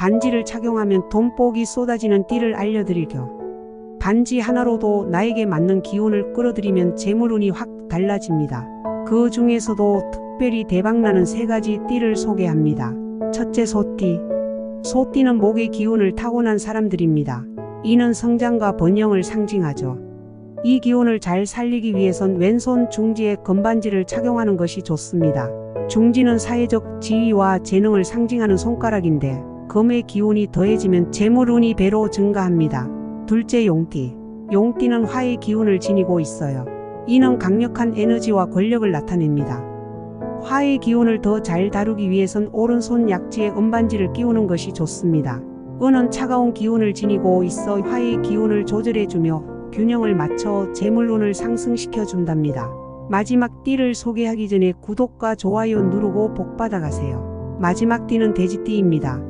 반지를 착용하면 돈복이 쏟아지는 띠를 알려드리죠. 반지 하나로도 나에게 맞는 기운을 끌어들이면 재물운이 확 달라집니다. 그 중에서도 특별히 대박나는 세 가지 띠를 소개합니다. 첫째 소띠. 소띠는 목의 기운을 타고난 사람들입니다. 이는 성장과 번영을 상징하죠. 이 기운을 잘 살리기 위해선 왼손 중지에 금반지를 착용하는 것이 좋습니다. 중지는 사회적 지위와 재능을 상징하는 손가락인데 금의 기운이 더해지면 재물운이 배로 증가합니다. 둘째 용띠. 용띠는 화의 기운을 지니고 있어요. 이는 강력한 에너지와 권력을 나타냅니다. 화의 기운을 더 잘 다루기 위해선 오른손 약지에 은반지를 끼우는 것이 좋습니다. 은은 차가운 기운을 지니고 있어 화의 기운을 조절해주며 균형을 맞춰 재물운을 상승시켜 준답니다. 마지막 띠를 소개하기 전에 구독과 좋아요 누르고 복 받아가세요. 마지막 띠는 돼지띠입니다.